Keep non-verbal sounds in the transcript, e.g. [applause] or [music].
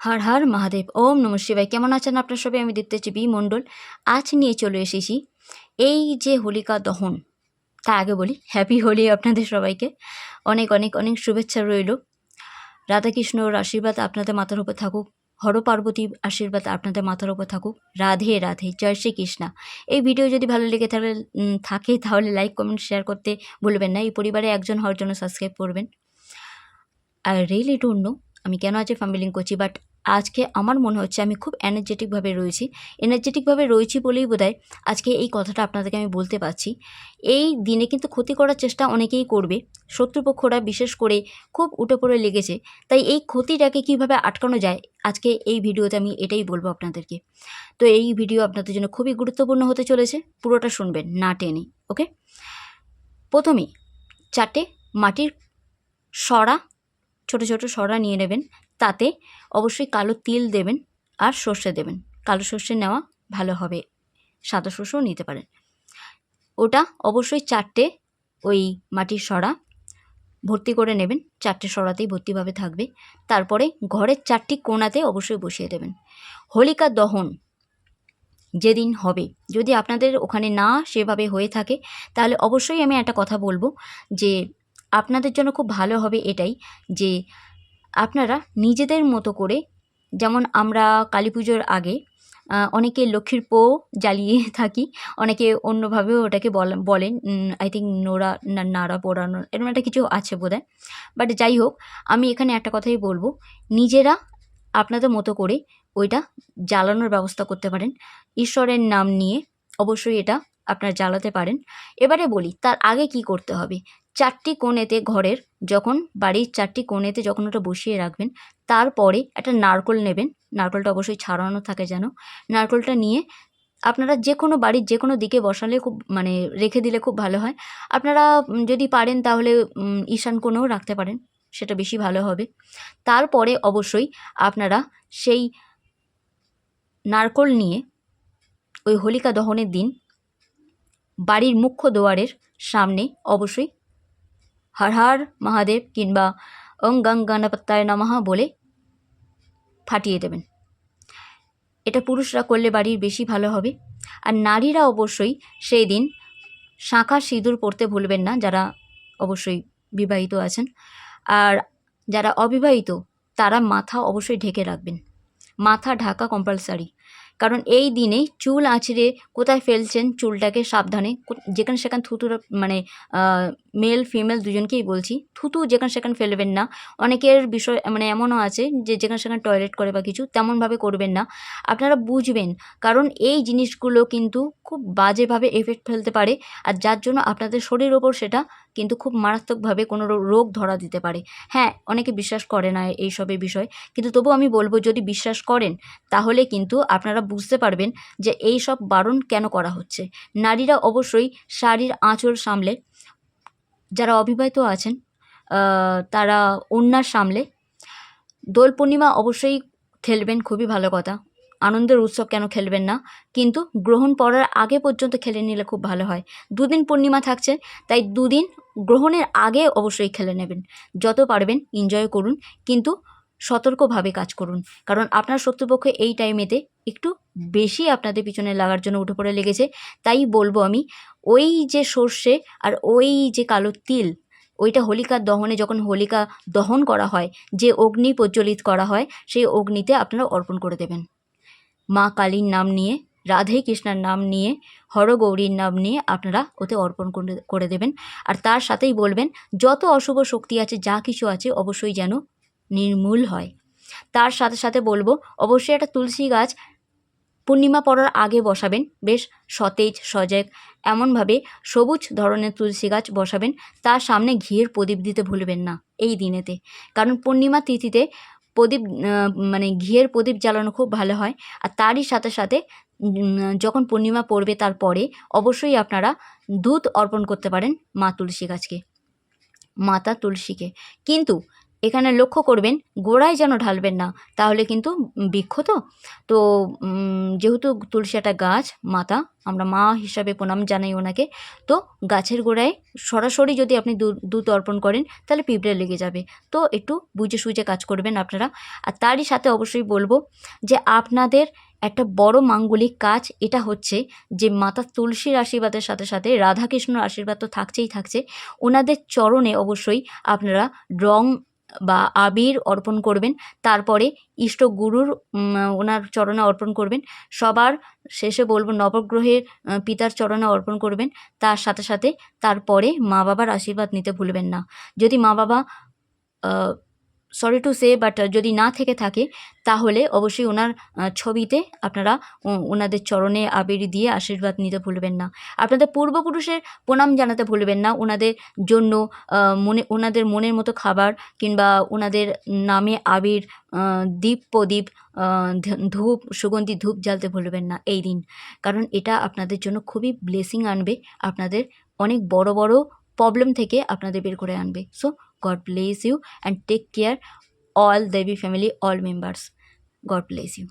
হর হর মহাদেব ওম নম শিবাই কেমন আছেন আপনার সবাই? আমি চাই বি মণ্ডল। আজ নিয়ে চলে এসেছি এই যে হোলিকা দহন তা আগে বলি। হ্যাপি হোলি আপনাদের সবাইকে। অনেক অনেক অনেক শুভেচ্ছা রইল। রাধাকৃষ্ণর আশীর্বাদ আপনাদের মাথার উপর থাকুক। হর পার্বতীর আশীর্বাদ আপনাদের মাথার উপর থাকুক। রাধে রাধে জয় শ্রী কৃষ্ণা এই ভিডিও যদি ভালো লেগে উম, থাকে তাহলে লাইক কমেন্ট শেয়ার করতে ভুলবেন না। এই পরিবারে একজন হওয়ার জন্য সাবস্ক্রাইব করবেন। আর রিয়েলি ডোন্ট নো আমি কেন আজকে ফার্মিলিং করছি বাট আজকে আমার মনে হচ্ছে আমি খুব এনার্জেটিকভাবে রয়েছি। এনার্জেটিকভাবে রয়েছি বলেই বোধহয় আজকে এই কথাটা আপনাদেরকে আমি বলতে পারছি। এই দিনে কিন্তু ক্ষতি করার চেষ্টা অনেকেই করবে। শত্রুপক্ষরা বিশেষ করে খুব উঠে পড়ে লেগেছে। তাই এই ক্ষতিটাকে কীভাবে আটকানো যায় আজকে এই ভিডিওতে আমি এটাই বলব আপনাদেরকে। তো এই ভিডিও আপনাদের জন্য খুবই গুরুত্বপূর্ণ হতে চলেছে। পুরোটা শুনবেন, না টেনে ওকে প্রথমেই চারটে মাটির সরা ছোট ছোট সরা নিয়ে নেবেন। তাতে অবশ্যই কালো তিল দেবেন আর সর্ষে দেবেন। কালো সর্ষে নেওয়া ভালো হবে। সাদা সর্ষেও নিতে পারেন। ওটা অবশ্যই চারটে ওই মাটির সরা ভর্তি করে নেবেন। চারটে সরাতেই ভর্তিভাবে থাকবে। তারপরে ঘরের চারটি কোণাতে অবশ্যই বসিয়ে দেবেন। হোলিকা দহন যেদিন হবে। যদি আপনাদের ওখানে না সেভাবে হয়ে থাকে, তাহলে অবশ্যই আমি একটা কথা বলব যে আপনাদের জন্য খুব ভালো হবে এটাই যে আপনারা নিজেদের মতো করে যেমন আমরা কালী পুজোর আগে অনেকে লক্ষ্মীর পো জ্বালিয়ে [laughs] থাকি, অনেকে অন্যভাবেও ওটাকে বল- বলেন আই থিঙ্ক না, নাড়া পোড়ানো, এরকম একটা কিছু আছে বোধ বাট যাই হোক, আমি এখানে একটা কথাই বলব, নিজেরা আপনাদের মতো করে ওইটা জ্বালানোর ব্যবস্থা করতে পারেন। ঈশ্বরের নাম নিয়ে অবশ্যই এটা আপনারা জ্বালাতে পারেন। এবারে বলি, তার আগে কি করতে হবে? চারটি কোণেতে ঘরের যখন, বাড়ির চারটি কোণেতে যখন ওটা বসিয়ে রাখবেন, তারপরে একটা নারকোল নেবেন। নারকোলটা অবশ্যই ছাড়ানো থাকে যেন। নারকোলটা নিয়ে আপনারা যে কোনো বাড়ির যে কোনো দিকে বসালে খুব মানে রেখে দিলে খুব ভালো হয়। আপনারা যদি পারেন তাহলে ঈশান কোণেও রাখতে পারেন, সেটা বেশি ভালো হবে। তারপরে অবশ্যই আপনারা সেই নারকোল নিয়ে ওই হোলিকা দহনের দিন বাড়ির মুখ্য দুয়ারের সামনে অবশ্যই হর হর মহাদেব কিংবা ওং গং গণপত্তায় বলে ফাটিয়ে দেবেন। এটা পুরুষরা করলে বাড়ির বেশি ভালো হবে। আর নারীরা অবশ্যই সেই দিন শাঁখা সিঁদুর পরতে ভুলবেন না যারা অবশ্যই বিবাহিত আছেন। আর যারা অবিবাহিত তারা মাথা অবশ্যই ঢেকে রাখবেন। মাথা ঢাকা কম্পালসারি কারণ এই দিনে চুল আঁচড়ে কোথায় ফেলছেন চুলটাকে সাবধানে যেখানে সেখানে থুতুর মানে মেল ফিমেল দুজনকেই বলছি, থুতু যেখানে সেখানে ফেলবেন না। অনেকের বিষয় মানে এমনও আছে যে যেখানে সেখানে টয়লেট করে বা কিছু, তেমনভাবে করবেন না। আপনারা বুঝবেন, কারণ এই জিনিসগুলো কিন্তু খুব বাজেভাবে এফেক্ট ফেলতে পারে, আর যার জন্য আপনাদের শরীর ওপর সেটা কিন্তু খুব মারাত্মকভাবে কোনো রোগ ধরা দিতে পারে। হ্যাঁ অনেকে বিশ্বাস করে না এইসবের বিষয়, কিন্তু তবু আমি বলব যদি বিশ্বাস করেন, তাহলে কিন্তু আপনারা বুঝতে পারবেন যে এই সব বারণ কেন করা হচ্ছে। নারীরা অবশ্যই শাড়ির আঁচল সামলে, যারা অবিবাহিত আছেন তারা অন্যার সামলে। দোল পূর্ণিমা অবশ্যই খেলবেন, খুবই ভালো কথা। আনন্দের উৎসব কেন খেলবেন না? কিন্তু গ্রহণ পড়ার আগে পর্যন্ত খেলে নিলে খুব ভালো হয়। দুদিন পূর্ণিমা থাকছে, তাই দুদিন গ্রহণের আগে অবশ্যই খেলে নেবেন। যত পারবেন এনজয় করুন, কিন্তু সতর্কভাবে কাজ করুন। কারণ আপনার শত্রুপক্ষ এই টাইমেতে একটু বেশি আপনাদের পিছনে লাগার জন্য উঠে পড়ে লেগেছে। তাই বলব আমি, ওই যে সর্ষে আর ওই যে কালো তিল, ওইটা হোলিকার দহনে যখন হোলিকা দহন করা হয়, যে অগ্নি প্রজ্বলিত করা হয়, সেই অগ্নিতে আপনারা অর্পণ করে দেবেন। মা কালীর নাম নিয়ে, রাধে কৃষ্ণার নাম নিয়ে, হরগৌরীর নাম নিয়ে আপনারা ওতে অর্পণ করে- দেবেন। আর তার সাথেই বলবেন, যত অশুভ শক্তি আছে, যা কিছু আছে, অবশ্যই যেন নির্মূল হয়। তার সাথে সাথে বলব, অবশ্যই একটা তুলসী গাছ পূর্ণিমা পড়ার আগে বসাবেন, বেশ সতেজ, সজাগ, এমনভাবে সবুজ ধরনের তুলসী গাছ বসাবেন, তার সামনে ঘিয়ের প্রদীপ দিতে ভুলবেন না, এই দিনেতে। কারণ পূর্ণিমা তিথিতে প্রদীপ মানে ঘিয়ের প্রদীপ জ্বালানো খুব ভালো হয়। আর তারই সাথে সাথে যখন পূর্ণিমা পড়বে তারপরে অবশ্যই আপনারা দুধ অর্পণ করতে পারেন মা তুলসী গাছকে, মাতা তুলসীকে। কিন্তু এখানে লক্ষ্য করবেন, গোড়ায় যেন ঢালবেন না, তাহলে কিন্তু বৃক্ষ তো? তো যেহেতু তুলসী একটা গাছ, মাতা, আমরা মা হিসাবে প্রণাম জানাই ওনাকে, তো গাছের গোড়ায় সরাসরি যদি আপনি দুধ অর্পণ করেন, তাহলে পিঁপড়ে লেগে যাবে। তো একটু বুঝে সুঝে কাজ করবেন আপনারা। আর তারই সাথে অবশ্যই বলব যে আপনাদের একটা বড় মাঙ্গলিক কাজ এটা হচ্ছে যে মাতা তুলসীর আশীর্বাদের সাথে সাথে, রাধাকৃষ্ণর আশীর্বাদ তো থাকছেই থাকছে, ওনাদের চরণে অবশ্যই আপনারা রং বা আবির অর্পণ করবেন। তারপরে ইষ্ট গুরুর ওনার চরণে অর্পণ করবেন। সবার শেষে বলব, নবগ্রহের পিতার চরণে অর্পণ করবেন। তার সাথে সাথে তারপরে মা বাবার আশীর্বাদ নিতে ভুলবেন না। যদি মা বাবা সরি টু সে বাট যদি না থেকে থাকে, তাহলে অবশ্যই ওনার ছবিতে আপনারা ওনাদের চরণে আবির দিয়ে আশীর্বাদ নিতে ভুলবেন না। আপনাদের পূর্বপুরুষের প্রণাম জানাতে ভুলবেন না। ওনাদের জন্য মনে, ওনাদের মনের মতো খাবার কিংবা ওনাদের নামে আবির দীপ প্রদীপ ধূপ, সুগন্ধি ধূপ জ্বালতে ভুলবেন না এই দিন। কারণ এটা আপনাদের জন্য খুবই ব্লেসিং আনবে, আপনাদের অনেক বড় বড় প্রবলেম থেকে আপনাদের বের করে আনবে। So God bless you and take care all Devi family all members. God bless you.